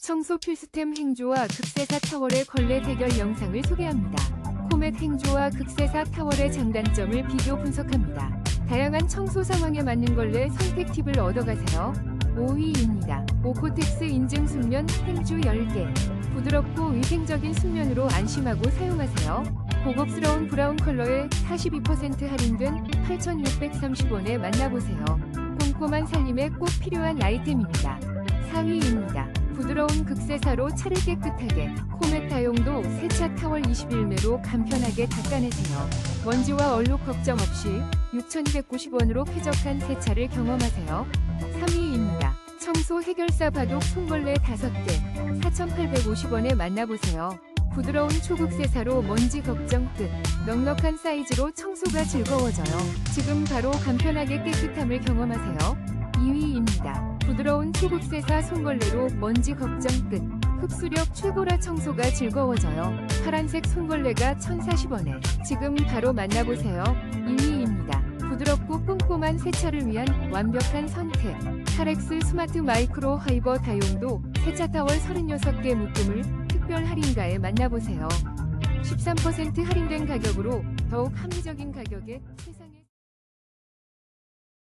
청소 필수템 행조와 극세사 타월의 걸레 대결 영상을 소개합니다. 코멧 행조와 극세사 타월의 장단점을 비교 분석합니다. 다양한 청소 상황에 맞는 걸레 선택 팁을 얻어가세요. 5위입니다. 오코텍스 인증 순면 행주 10개. 부드럽고 위생적인 순면으로 안심하고 사용하세요. 고급스러운 브라운 컬러에 42% 할인된 8,630원에 만나보세요. 꼼꼼한 살림에 꼭 필요한 아이템입니다. 4위입니다. 부드러운 극세사로 차를 깨끗하게 코멧 다용도 세차 타월 21매로 간편하게 닦아내세요. 먼지와 얼룩 걱정 없이 6,290원으로 쾌적한 세차를 경험하세요. 3위입니다. 청소 해결사 바둑 손걸레 5개 4,850원에 만나보세요. 부드러운 초극세사로 먼지 걱정 끝. 넉넉한 사이즈로 청소가 즐거워져요. 지금 바로 간편하게 깨끗함을 경험하세요. 2위입니다. 부드러운 초극세사 손걸레로 먼지 걱정 끝. 흡수력 최고라 청소가 즐거워져요. 파란색 손걸레가 1,040원에 지금 바로 만나보세요. 2위입니다. 부드럽고 꼼꼼한 세차를 위한 완벽한 선택. 카렉스 스마트 마이크로 하이버 다용도 세차 타월 36개 묶음을 특별 할인가에 만나보세요. 13% 할인된 가격으로 더욱 합리적인 가격에 세상